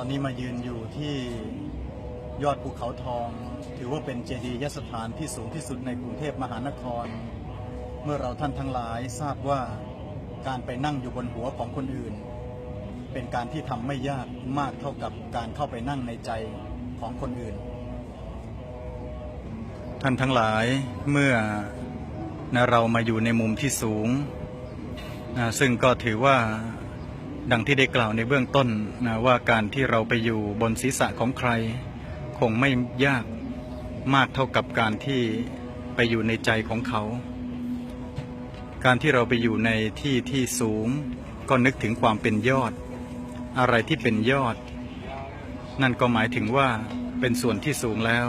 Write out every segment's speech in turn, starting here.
อนนี้มายืนอยู่ที่ยอดภูเขาทอง ถือว่าเป็นเจดีย์สถานที่สูงที่สุดในกรุงเทพมหานคร เมื่อเราท่านทั้งหลายทราบว่าการไปนั่งอยู่บนหัวของคนอื่น เป็นการที่ทำไม่ยากมากเท่ากับการเข้าไปนั่งในใจของคนอื่น ท่านทั้งหลายเมื่อนะเรามาอยู่ในมุมที่สูงนะซึ่งก็ถือว่า ดังที่ได้กล่าวในเบื้องต้นนะว่าการที่เราไปอยู่บนศีรษะของใคร คงไม่ยากมากเท่ากับการที่ไปอยู่ในใจของเขา การที่เราไปอยู่ในที่ที่สูง ก็นึกถึงความเป็นยอด อะไรที่เป็นยอด นั่นก็หมายถึงว่าเป็นส่วนที่สูงแล้ว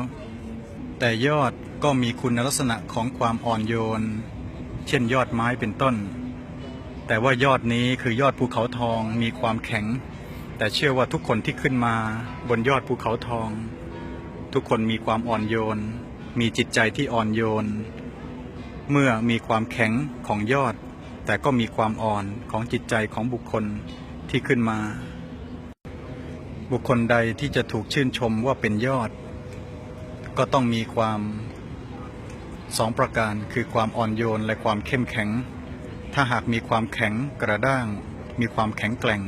แต่ยอดก็มีคุณลักษณะของความอ่อนโยน เช่นยอดไม้เป็นต้น แต่ว่ายอดนี้คือยอดภูเขาทองมีความแข็ง แต่เชื่อว่าทุกคนที่ขึ้นมาบนยอดภูเขาทอง ทุกคนมีความอ่อนโยน มีจิตใจที่อ่อนโยน เมื่อมีความแข็งของยอด แต่ก็มีความอ่อนของจิตใจของบุคคลที่ขึ้นมา บุคคลใดที่จะถูกชื่นชมว่าเป็นยอด ก็ต้องมีความสองประการคือความอ่อนโยนและความเข้มแข็ง ถ้าหากมีความแข็งกระด้าง มีความแข็งแกร่ง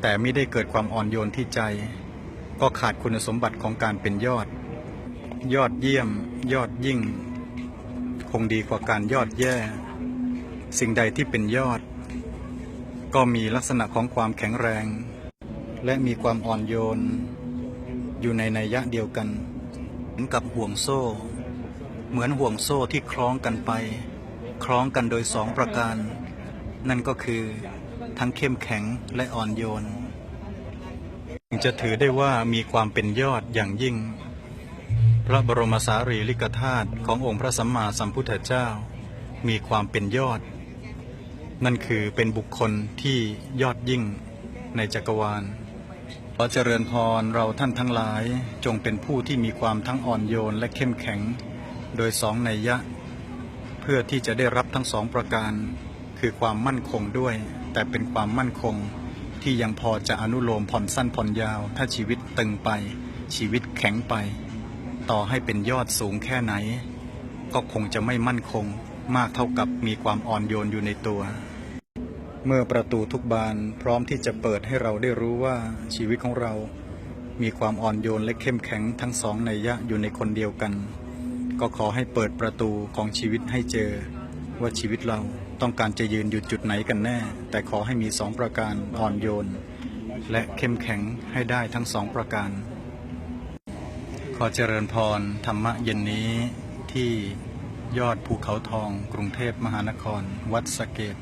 แต่ไม่ได้เกิดความอ่อนโยนที่ใจ ก็ขาดคุณสมบัติของการเป็นยอด ยอดเยี่ยม ยอดยิ่ง คงดีกว่าการยอดแย่ สิ่งใดที่เป็นยอด ก็มีลักษณะของความแข็งแรง และมีความอ่อนโยน อยู่ในนัยยะเดียวกันเหมือนกับห่วงโซ่ เหมือนห่วงโซ่ที่คล้องกันไป คล้องกันโดยสองประการ นั่นก็คือทั้งเข้มแข็งและอ่อนโยน จะถือได้ว่ามีความเป็นยอดอย่างยิ่ง พระบรมสารีริกธาตุขององค์พระสัมมาสัมพุทธเจ้า มีความเป็นยอด นั่นคือเป็นบุคคลที่ยอดยิ่งในจักรวาลขอเจริญพรเราท่านทั้งหลายจงเป็นผู้ที่มีความทั้งอ่อนโยนและเข้มแข็ง โดยสองในยะ พื่อที่จะได้รับทั้งสองประการ คือความมั่นคงด้วย แต่เป็นความมั่นคงที่ยังพอจะอนุโลมผ่อนสั้นผ่อนยาว ถ้าชีวิตตึงไป ชีวิตแข็งไป ต่อให้เป็นยอดสูงแค่ไหน ก็คงจะไม่มั่นคง มากเท่ากับมีความอ่อนโยนอยู่ในตัว เมื่อประตูทุกบานพร้อมที่จะเปิดให้เราได้รู้ว่าชีวิตของเรา มีความอ่อนโยนและเข้มแข็งทั้งสองในยยะอยู่ในคนเดียวกัน ก็ขอให้เปิดประตูของชีวิตให้เจอ ว่าชีวิตเราต้องการจะยืนอยู่จุดไหนกันแน่ แต่ขอให้มีสองประการอ่อนโยน และเข้มแข็งให้ได้ทั้งสองประการ ขอเจริญพรธรรมะเย็นนี้ที่ยอดภูเขาทองกรุงเทพมหานคร วัดสเกต